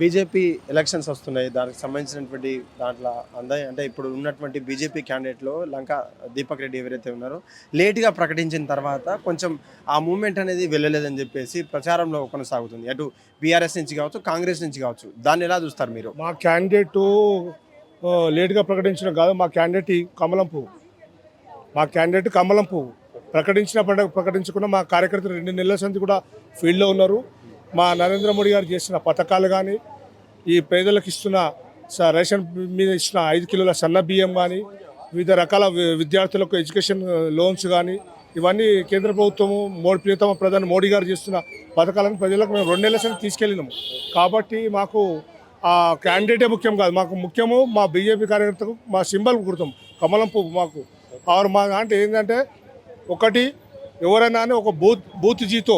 BJP elections వస్తున్నాయి. దానికి సంబంధించినటువంటి దాంట్లో అందాయి అంటే ఇప్పుడు ఉన్నటువంటి బీజేపీ క్యాండిడేట్లో లంక దీపక్ రెడ్డి ఎవరైతే ఉన్నారో లేట్గా ప్రకటించిన తర్వాత కొంచెం ఆ మూమెంట్ అనేది వెళ్ళలేదని చెప్పేసి ప్రచారంలో కొనసాగుతుంది. అటు బీఆర్ఎస్ నుంచి కావచ్చు కాంగ్రెస్ నుంచి కావచ్చు దాన్ని ఎలా చూస్తారు మీరు? మా క్యాండిడేట్ లేట్గా ప్రకటించడం కాదు మా క్యాండిడేట్ కమలం పువ్వు. మా క్యాండిడేట్ కమలం పువ్వు. ప్రకటించిన పండుగ ప్రకటించకుండా మా కార్యకర్తలు రెండు నెలల సంది కూడా ఫీల్డ్లో ఉన్నారు. మా నరేంద్ర మోడీ గారు చేసిన పథకాలు కానీ ఈ పేదలకు ఇస్తున్న స- రేషన్ మీద ఇచ్చిన ఐదు కిలోల సన్న బియ్యం కానీ వివిధ రకాల విద్యార్థులకు ఎడ్యుకేషన్ లోన్స్ కానీ ఇవన్నీ కేంద్ర ప్రభుత్వము మోడీ ప్రియతమ ప్రధాని మోడీ గారు చేస్తున్న పథకాలను ప్రజలకు మేము రెండు నెలల తీసుకెళ్ళినాము. కాబట్టి మాకు ఆ క్యాండిడేటే ముఖ్యం కాదు. మాకు ముఖ్యము మా బీజేపీ కార్యకర్తకు మా సింబల్ గుర్తం కమలం పువ్వు మాకు. ఆరు మా అంటే ఏంటంటే ఒకటి ఎవరైనా అని ఒక బూత్ బూత్ జీతో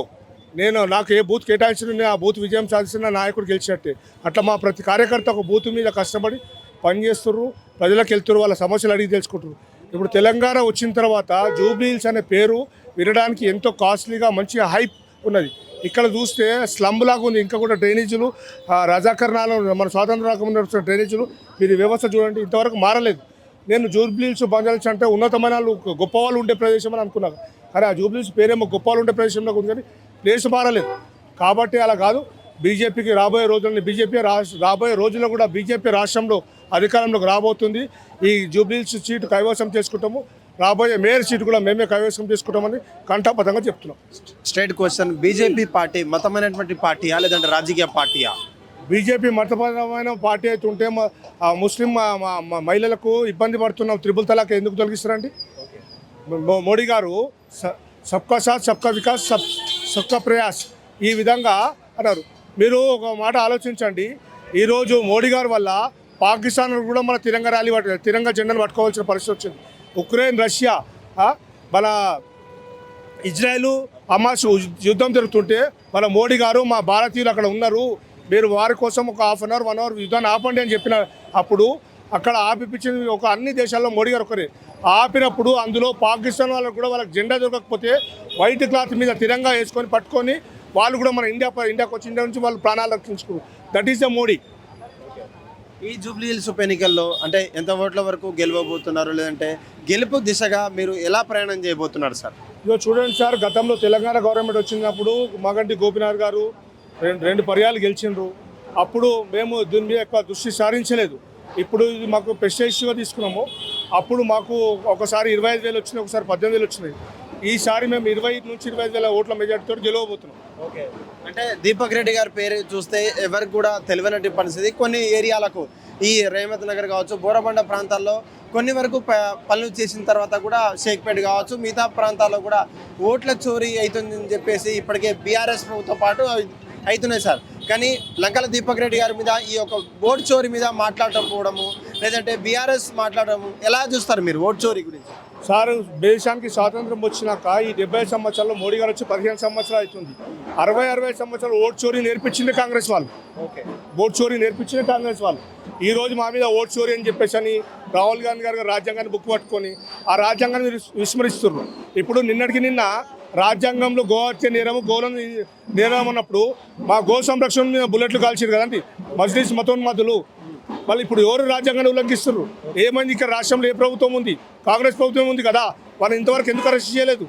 నేను నాకు ఏ బూత్ కేటాయించిన ఆ బూత్ విజయం సాధిస్తున్న నాయకుడు గెలిచినట్టే. అట్లా మా ప్రతి కార్యకర్త ఒక బూత్ మీద కష్టపడి పనిచేస్తుర్రు ప్రజలకు వెళ్తున్నారు వాళ్ళ సమస్యలు అడిగి తెలుసుకుంటారు ఇప్పుడు తెలంగాణ వచ్చిన తర్వాత జూబ్లీహిల్స్ అనే పేరు వినడానికి ఎంతో కాస్ట్లీగా మంచి హైప్ ఉన్నది. ఇక్కడ చూస్తే స్లమ్ లాగా ఉంది ఇంకా కూడా డ్రైనేజీలు రజాకరణాలు మన స్వాతంత్ర రాకముందు నడుస్తున్న డ్రైనేజీలు మీరు వ్యవస్థ చూడండి ఇంతవరకు మారలేదు. నేను జూబ్లీహిల్స్ బంజాల్స్ అంటే ఉన్నతమైన గొప్ప వాళ్ళు ఉండే ప్రదేశం అని అనుకున్నాను. కానీ ఆ జూబ్లీహిల్స్ పేరేమో గొప్ప వాళ్ళు ఉండే ప్రదేశంలో ఉంది కానీ ప్లేస్ మారలేదు. కాబట్టి అలా కాదు బీజేపీకి రాబోయే రోజుల్లో బీజేపీ రాబోయే రోజుల్లో కూడా బీజేపీ రాష్ట్రంలో అధికారంలోకి రాబోతుంది. ఈ జూబ్లీహిల్స్ సీటు కైవసం చేసుకుంటాము. రాబోయే మేయర్ సీటు కూడా మేమే కైవసం చేసుకుంటామని కంఠాపథంగా చెప్తున్నాం. స్ట్రైట్ క్వశ్చన్ బీజేపీ పార్టీ మతమైనటువంటి పార్టీయా లేదంటే రాజకీయ పార్టీయా? బీజేపీ మతపరమైన పార్టీ అయితే ఉంటే ముస్లిం మహిళలకు ఇబ్బంది పడుతున్న. త్రిపుల్ తలాక్ ఎందుకు తొలగిస్తారండి? మోడీ గారు స- సబ్కా సాత్ సబ్కా వికాస్ సబ్ సబ్కా ప్రయాస్ ఈ విధంగా అన్నారు. మీరు ఒక మాట ఆలోచించండి. ఈరోజు మోడీ గారి వల్ల పాకిస్తాన్ కూడా మన తిరంగ ర్యాలీ పట్టు తిరంగ జెండాను పట్టుకోవాల్సిన పరిస్థితి వచ్చింది. ఉక్రెయిన్ రష్యా మన ఇజ్రాయెల్ హమాస్ యుద్ధం జరుగుతుంటే మన మోడీ గారు మా భారతీయులు అక్కడ ఉన్నారు. మీరు వారి కోసం ఒక half an hour one hour యుద్ధాన్ని ఆపండి అని చెప్పిన అప్పుడు అక్కడ ఆపిపించింది ఒక అన్ని దేశాల్లో మోడీ గారు ఒకరే. ఆపినప్పుడు అందులో పాకిస్తాన్ వాళ్ళకు కూడా వాళ్ళకి జెండా దొరకకపోతే వైట్ క్లాత్ మీద తిరంగా వేసుకొని పట్టుకొని వాళ్ళు కూడా మన ఇండియా ఇండియాకి వచ్చి ఇండియా నుంచి వాళ్ళు ప్రాణాలు రక్షించుకున్నారు దట్ ఈస్ ద మోడీ. ఈ జూబ్లీ హిల్స్ ఉప ఎన్నికల్లో అంటే ఎంత ఓట్ల వరకు గెలవబోతున్నారు? లేదంటే గెలుపు దిశగా మీరు ఎలా ప్రయాణం చేయబోతున్నారు సార్? ఇదిగో చూడండి సార్ గతంలో తెలంగాణ గవర్నమెంట్ వచ్చినప్పుడు మగంటి గోపినాథ్ గారు రెండు రెండు పర్యాలు గెలిచిండ్రు. అప్పుడు మేము దీని మీద ఎక్కువ దృష్టి సారించలేదు. ఇప్పుడు ఇది మాకు ప్రెస్టేజ్గా తీసుకున్నాము. అప్పుడు మాకు ఒకసారి ఇరవై ఐదు వేలు వచ్చినాయి ఒకసారి పద్దెనిమిది వేలు వచ్చినాయి. ఈసారి మేము ఇరవై నుంచి ఇరవై ఐదు వేల ఓట్ల మెజార్టీతో గెలవబోతున్నాం. ఓకే. అంటే దీపక్ రెడ్డి గారి పేరు చూస్తే ఎవరికి కూడా తెలియనటువంటి పరిస్థితి. కొన్ని ఏరియాలకు ఈ రేమత్ నగర్ కావచ్చు బోరబండ ప్రాంతాల్లో కొన్ని వరకు ప- పనులు చేసిన తర్వాత కూడా షేక్పేట్ కావచ్చు మిగతా ప్రాంతాల్లో కూడా ఓట్ల చోరీ అవుతుందని చెప్పేసి ఇప్పటికే బీఆర్ఎస్ ప్రభుత్వం పాటు అవుతున్నాయి సార్. కానీ లంకల దీపక్ రెడ్డి గారి మీద ఈ యొక్క ఓటు చోరీ మీద మాట్లాడకపోవడము లేదంటే బీఆర్ఎస్ మాట్లాడడము ఎలా చూస్తారు మీరు ఓటు చోరీ గురించి? సార్ దేశానికి స్వాతంత్రం వచ్చినాక ఈ డెబ్బై సంవత్సరాల్లో మోడీ గారు వచ్చి పదిహేను సంవత్సరాలు అవుతుంది. అరవై అరవై సంవత్సరాలు ఓట్ చోరీ నేర్పించింది కాంగ్రెస్ వాళ్ళు. ఓకే. ఓట్ చోరీ నేర్పించిన కాంగ్రెస్ వాళ్ళు. ఈ రోజు మా మీద ఓట్ చోరీ అని చెప్పేసి అని రాహుల్ గాంధీ గారు రాజ్యాంగాన్ని బుక్ పట్టుకొని ఆ రాజ్యాంగాన్ని విస్- విస్మరిస్తున్నారు ఇప్పుడు నిన్నటికి నిన్న రాజ్యాంగంలో గో హత్య నేరము గోలను నేరం అన్నప్పుడు మా గో సంరక్షణ మీద బుల్లెట్లు కాల్చారు కదండి. మజ్లిస్ మతోన్మాదులు మళ్ళీ ఇప్పుడు ఎవరు రాజ్యాంగాన్ని ఉల్లంఘిస్తున్నారు? ఏమైంది ఇక్కడ రాష్ట్రంలో ఏ ప్రభుత్వం ఉంది? కాంగ్రెస్ ప్రభుత్వం ఉంది కదా. వాళ్ళు ఇంతవరకు ఎందుకు అరెస్ట్ చేయలేదు?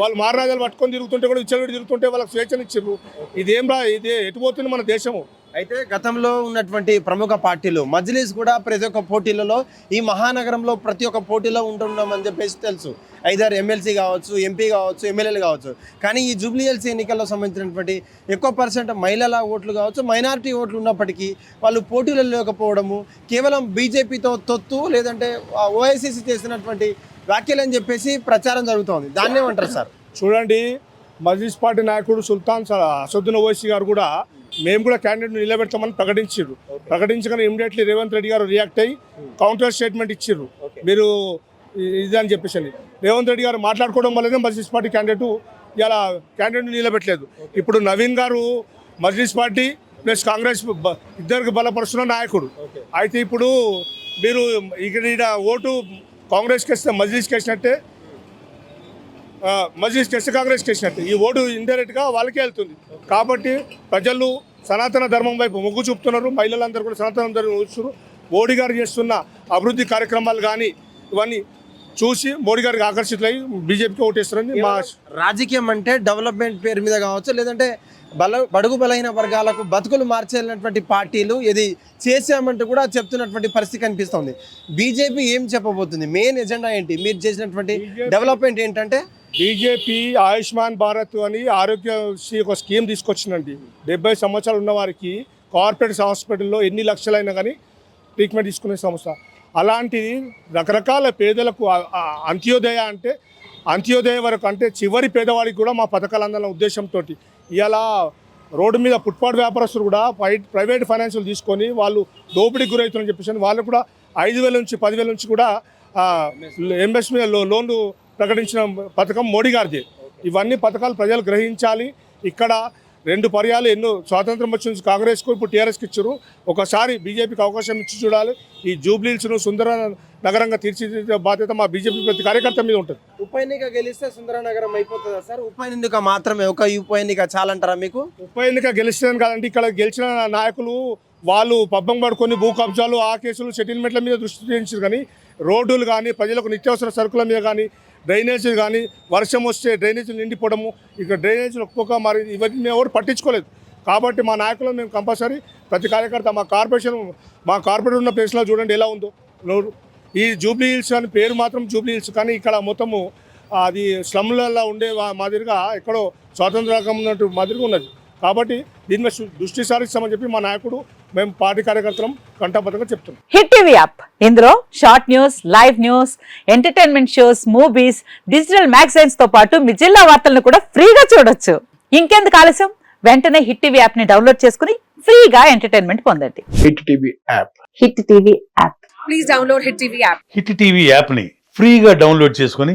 వాళ్ళు మారరాజాలు పట్టుకొని తిరుగుతుంటే కూడా విచ్చలవిడి తిరుగుతుంటే వాళ్ళకి స్వేచ్ఛనిచ్చారు ఇదేం రా ఇదే ఎటుపోతుంది మన దేశము? అయితే గతంలో ఉన్నటువంటి ప్రముఖ పార్టీలు మజ్లిస్ కూడా ప్రతి ఒక్క పోటీలలో ఈ మహానగరంలో ప్రతి ఒక్క పోటీలో ఉంటున్నామని చెప్పేసి తెలుసు. ఐదారు ఎమ్మెల్సీ కావచ్చు ఎంపీ కావచ్చు ఎమ్మెల్యేలు కావచ్చు. కానీ ఈ జూబ్లీఎల్సీ ఎన్నికల్లో సంబంధించినటువంటి ఎక్కువ పర్సెంట్ మహిళల ఓట్లు కావచ్చు మైనారిటీ ఓట్లు ఉన్నప్పటికీ వాళ్ళు పోటీలు లేకపోవడము కేవలం బీజేపీతో తొత్తు లేదంటే ఓఐసీసీ చేసినటువంటి వ్యాఖ్యలు అని చెప్పేసి ప్రచారం జరుగుతోంది. దాన్నేమంటారు సార్? చూడండి మజ్లిస్ పార్టీ నాయకుడు సుల్తాన్ స- అసదుద్దీన్ ఓవైసీ గారు కూడా మేము కూడా క్యాండిడేట్ నిలబెడతామని ప్రకటించారు. ప్రకటించగానే ఇమీడియట్లీ రేవంత్ రెడ్డి గారు రియాక్ట్ అయ్యి కౌంటర్ స్టేట్మెంట్ ఇచ్చారు. మీరు ఇ- ఇది అని చెప్పేసి. రేవంత్ రెడ్డి గారు మాట్లాడుకోవడం వల్లనే మజ్లిస్ పార్టీ క్యాండిడేట్ ఇలా క్యాండిడేట్ నిలబెట్టలేదు. ఇప్పుడు నవీన్ గారు మజ్లిస్ పార్టీ ప్లస్ కాంగ్రెస్ ఇద్దరికి బలపరుస్తున్న నాయకుడు. అయితే ఇప్పుడు మీరు ఇక్కడ ఓటు కాంగ్రెస్కి వేస్తే మజ్లిస్కి వేసినట్టే ఆ, మజ్లిస్ కేసు కాంగ్రెస్ కేసినట్టు ఈ ఓటు ఇండైరెక్ట్గా వాళ్ళకే వెళ్తుంది. కాబట్టి ప్రజలు సనాతన ధర్మం వైపు మొగ్గు చూపుతున్నారు. మహిళలందరూ కూడా సనాతన ధర్మం చూస్తున్నారు. మోడీ గారు చేస్తున్న అభివృద్ధి కార్యక్రమాలు కానీ ఇవన్నీ చూసి మోడీ గారికి ఆకర్షితులై బీజేపీకి ఓటేస్తారని మా రాజకీయం అంటే డెవలప్మెంట్ పేరు మీద కావచ్చు లేదంటే బల బడుగు బలైన వర్గాలకు బతుకులు మార్చేసినటువంటి పార్టీలు ఇది చేసామంటూ కూడా చెప్తున్నటువంటి పరిస్థితి కనిపిస్తుంది. బీజేపీ ఏం చెప్పబోతుంది? మెయిన్ ఎజెండా ఏంటి? మీరు చేసినటువంటి డెవలప్మెంట్ ఏంటంటే బీజేపీ ఆయుష్మాన్ భారత్ అని ఆరోగ్యశ్రీ ఒక స్కీమ్ తీసుకొచ్చిందండి. డెబ్బై సంవత్సరాలు ఉన్న వారికి కార్పొరేట్ హాస్పిటల్లో ఎన్ని లక్షలైనా కానీ ట్రీట్మెంట్ తీసుకునే సంస్థ. అలాంటిది రకరకాల పేదలకు అంత్యోదయ అంటే అంత్యోదయ వరకు అంటే చివరి పేదవాడికి కూడా మా పథకాలు అందాలన్న ఉద్దేశంతో ఇలా రోడ్డు మీద ఫుట్పాత్ వ్యాపారస్తులు కూడా ప్రైవేట్ ఫైనాన్షియల్ తీసుకొని వాళ్ళు దోపిడీకి గురవుతున్నారని చెప్పేసి వాళ్ళు కూడా ఐదు వేల నుంచి పదివేల నుంచి కూడా ఎంఎస్ఎంఈ లోన్లు ప్రకటించిన పథకం మోడీ గారిది. ఇవన్నీ పథకాలు ప్రజలు గ్రహించాలి. ఇక్కడ రెండు పర్యాలు ఎన్నో స్వాతంత్రం వచ్చి నుంచి కాంగ్రెస్కు ఇప్పుడు టీఆర్ఎస్కి ఇచ్చారు. ఒకసారి బీజేపీకి అవకాశం ఇచ్చి చూడాలి. ఈ జూబ్లీల్స్ను సుందర నగరంగా తీర్చిదిద్దే బాధ్యత మా బీజేపీ ప్రతి కార్యకర్త మీద ఉంటుంది. ఉప ఎన్నిక గెలిస్తే సుందరనగరం అయిపోతుందా సార్? ఉప ఎన్నిక మాత్రమే ఒక ఉప ఎన్నిక చాలంటారా మీకు? ఉప ఎన్నిక గెలిచిందని కాదండి ఇక్కడ గెలిచిన నాయకులు వాళ్ళు పబ్బం పడుకొని భూ కబ్జాలు ఆ కేసులు సెటిల్మెంట్ల మీద దృష్టి చేయించారు కానీ రోడ్డులు కానీ ప్రజలకు నిత్యావసర సరుకుల మీద కానీ డ్రైనేజీ కానీ వర్షం వస్తే డ్రైనేజీలు నిండిపోవడము ఇక డ్రైనేజీలు ఒక్కొక్క మరి ఇవన్నీ మేము ఎవరు పట్టించుకోలేదు. కాబట్టి మా నాయకులను మేము కంపల్సరీ ప్రతి కార్యకర్త మా కార్పొరేషన్ మా కార్పొరేట్ ఉన్న ప్లేస్లో చూడండి ఎలా ఉందో. ఈ జూబ్లీ హిల్స్ అని పేరు మాత్రం జూబ్లీ హిల్స్ కానీ ఇక్కడ మొత్తము అది స్లమ్లలో ఉండే మాదిరిగా ఎక్కడో స్వాతంత్ర రకం ఉన్నట్టు మాదిరిగా ఉన్నది. కాబట్టి దీని మీద దృష్టి సారిస్తామని చెప్పి మా నాయకుడు మేము పార్టీ కార్యకర్తలం కంఠబద్ధంగా చెప్తున్నాం. Hit TV app. ఇందులో short news live news entertainment shows movies digital మ్యాగజైన్స్తో పాటు మీ జిల్లా వార్తలను కూడా ఫ్రీగా చూడొచ్చు. ఇంకెందుకు ఆలస్యం? వెంటనే హిట్ టీవీ యాప్ని డౌన్లోడ్ చేసుకుని ఫ్రీగా ఎంటర్టైన్మెంట్ పొందండి. Hit TV app. Hit TV app. Please download Hit TV app. Hit TV యాప్ని ఫ్రీగా డౌన్లోడ్ చేసుకొని